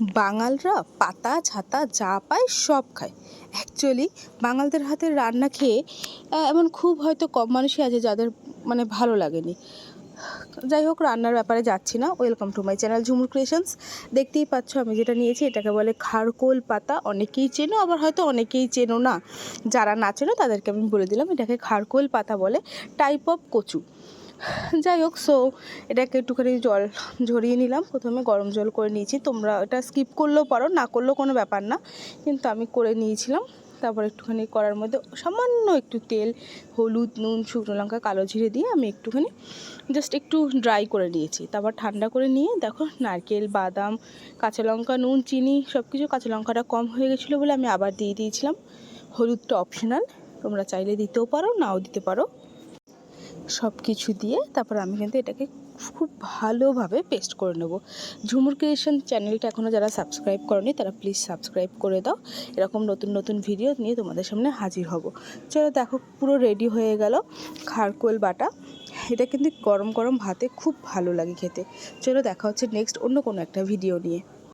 বাঙালরা পাতা, ছাতা, যা পায় সব খায়। অ্যাকচুয়ালি বাঙালদের হাতের রান্না খেয়ে এমন খুব হয়তো কম মানুষই আছে যাদের মানে ভালো লাগেনি। যাই হোক, রান্নার ব্যাপারে যাচ্ছি না। Welcome to my channel Jhumur creations দেখতেই পাচ্ছ, আমি যেটা নিয়েছি, এটাকে বলে খারকোল পাতা। অনেকেই চেনো, আবার হয়তো অনেকেই চেনো না। যারা না চেনো, তাদেরকে আমি বলে দিলাম, এটাকে খারকোল পাতা বলে টাইপ অফ কচু। যাই হোক সো এটাকে একটুখানি জল ঝরিয়ে নিলাম। প্রথমে গরম জল করে নিয়েছি। তোমরা এটা স্কিপ করলেও পারো, না করলেও কোনো ব্যাপার না। কিন্তু আমি করে নিয়েছিলাম। তারপর একটুখানি করার মধ্যে সামান্য একটু তেল, হলুদ, নুন, শুকনো লঙ্কা, কালো জিরে দিয়ে আমি একটুখানি জাস্ট একটু ড্রাই করে নিয়েছি। তারপর ঠান্ডা করে নিয়ে দেখো, নারকেল, বাদাম, কাঁচা লঙ্কা, নুন, চিনি সব কিছু কাঁচা লঙ্কাটা কম হয়ে গেছিল বলে আমি আবার দিয়ে দিয়েছিলাম। হলুদটা অপশনাল তোমরা চাইলে দিতেও পারো, নাও দিতে পারো। সব কিছু দিয়ে তারপর আমি কিন্তু এটাকে খুব ভালোভাবে পেস্ট করে নেব। ঝুমুর ক্রিয়েশন চ্যানেলটা এখনও যারা সাবস্ক্রাইব করনি, তারা প্লিজ সাবস্ক্রাইব করে দাও। এরকম নতুন নতুন ভিডিও নিয়ে তোমাদের সামনে হাজির হব। চলো দেখো, পুরো রেডি হয়ে গেল খারকোল বাটা। এটা কিন্তু গরম গরম ভাতে খুব ভালো লাগে খেতে। চলো দেখা হচ্ছে নেক্সট অন্য কোনো একটা ভিডিও নিয়ে।